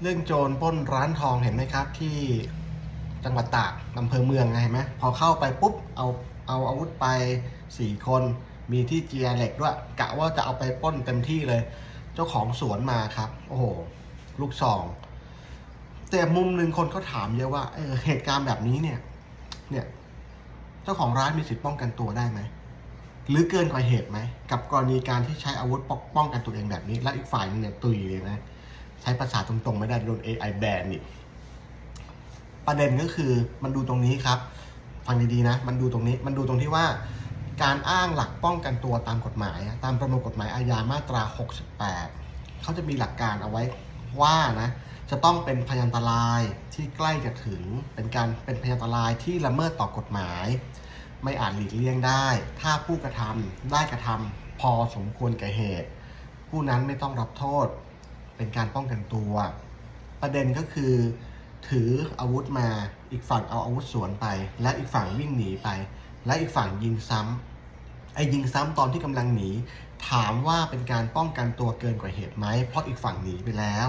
เรื่องโจรปล้นร้านทองเห็นไหมครับ ที่จังหวัดตากอำเภอเมืองไงเห็นไหมพอเข้าไปปุ๊บเอาเอาอาวุธไปสี่คนมีที่เจียเหล็กด้วยกะว่าจะเอาไปปล้นเต็มที่เลย เจ้าของสวนมาครับ โอ้โห ลูกซอง แต่มุมหนึ่งคนเขาถามเยอะว่าเออเหตุการณ์แบบนี้เนี่ย เนี่ย เจ้าของร้านมีสิทธิ์ป้องกันตัวได้ไหมหรือเกินกว่าเหตุไหม กับกรณีการที่ใช้อาวุธปกป้องกันตัวเองแบบนี้ และอีกฝ่ายหนึงเนี่ยตุยเลยนะ ใช้ภาษาตรงๆ ไม่ได้โดน AI แบนนี่ประเด็นก็คือมันดูตรงนี้ครับ ฟังดีๆนะ มันดูตรงนี้มันดูตรงที่ว่า การอ้างหลักป้องกันตัวตามกฎหมาย ตามประมวลกฎหมายอาญามาตรา 68 เขาจะมีหลักการเอาไว้ว่านะจะต้องเป็นพยานตรายที่ใกล้จะถึงเป็นการเป็นพยานตรายที่ละเมิดต่อกฎหมาย ไม่อาจหลีกเลี่ยงได้ ถ้าผู้กระทำได้กระทำพอสมควรแก่เหตุ ผู้นั้นไม่ต้องรับโทษ เป็นการป้องกันตัว ประเด็นก็คือ ถืออาวุธมาอีกฝั่งเอาอาวุธสวนไป และอีกฝั่งวิ่งหนีไป และอีกฝั่งยิงซ้ำไอ้ยิงซ้ำตอนที่กำลังหนี ถามว่าเป็นการป้องกันตัวเกินกว่าเหตุไหมเพราะอีกฝั่งหนีไปแล้ว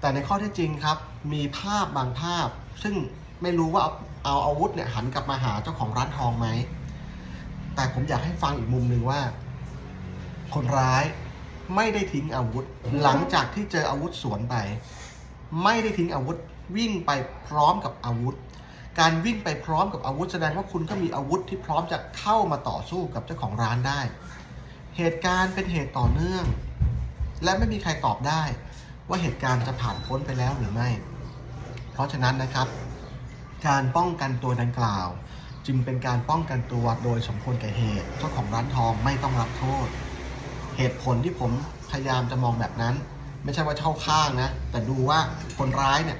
แต่ในข้อเท็จจริงครับ มีภาพบางภาพ ซึ่งไม่รู้ว่าเอาเอาอาวุธเนี่ยหันกลับมาหาเจ้าของร้านทองไหมแต่ผมอยากให้ฟังอีกมุมหนึ่งว่า คนร้าย ไม่ได้ทิ้งอาวุธ หลังจากที่เจออาวุธสวนไป ไม่ได้ทิ้งอาวุธวิ่งไปพร้อมกับอาวุธ การวิ่งไปพร้อมกับอาวุธแสดงว่าคุณก็มีอาวุธที่พร้อมจะเข้ามาต่อสู้กับเจ้าของร้านได้ เหตุการณ์เป็นเหตุต่อเนื่อง และไม่มีใครตอบได้ ว่าเหตุการณ์จะผ่านพ้นไปแล้วหรือไม่ เพราะฉะนั้นนะครับ การป้องกันตัวดังกล่าว จึงเป็นการป้องกันตัวโดยสมควรแก่เหตุเจ้าของร้านทองไม่ต้องรับโทษ เหตุผลที่ผมพยายามจะมองแบบนั้น ไม่ใช่ว่าเข้าข้างนะ แต่ดูว่าคนร้ายเนี่ย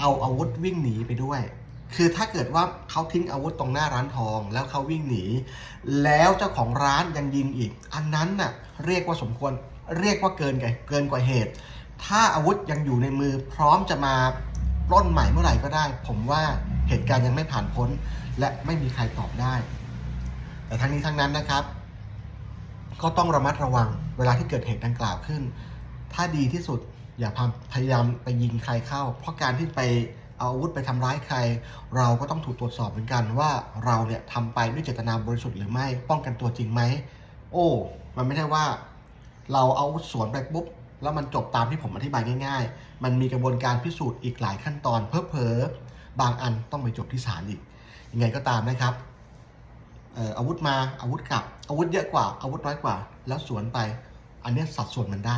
เอาอาวุธวิ่งหนีไปด้วย คือถ้าเกิดว่าเขาทิ้งอาวุธตรงหน้าร้านทอง แล้วเขาวิ่งหนี แล้วเจ้าของร้านยังยิงอีก อันนั้นน่ะเรียกว่าสมควรเรียกว่าเกินไงเกินกว่าเหตุ ถ้าอาวุธยังอยู่ในมือพร้อมจะมาปล้นใหม่เมื่อไหร่ก็ได้ ผมว่าเหตุการณ์ยังไม่ผ่านพ้น และไม่มีใครตอบได้ แต่ทั้งนี้ทั้งนั้นนะครับ ก็ต้องระมัดระวังเวลาที่เกิดเหตุดังกล่าวขึ้น ถ้าดีที่สุดอย่าพยายามไปยิงใครเข้า เพราะการที่ไปเอาอาวุธไปทำร้ายใคร เราก็ต้องถูกตรวจสอบเหมือนกันว่าเราเนี่ยทำไปด้วยเจตนาบริสุทธิ์หรือไม่ป้องกันตัวจริงไหม โอ้ มันไม่ได้ว่า เราเอาอาวุธสวนไปปุ๊บแล้วมันจบตามที่ผมอธิบายง่าย ๆ มันมีกระบวนการพิสูจน์อีกหลายขั้นตอน เพิ่เพอบางอันต้องไปจบที่ศาลอีกยังไงก็ตามนะครับ อ่ออาวุธมาอาวุธกลับ อาวุธเยอะกว่าอาวุธน้อยกว่า แล้วสวนไป อันนี้สัดส่วนมันได้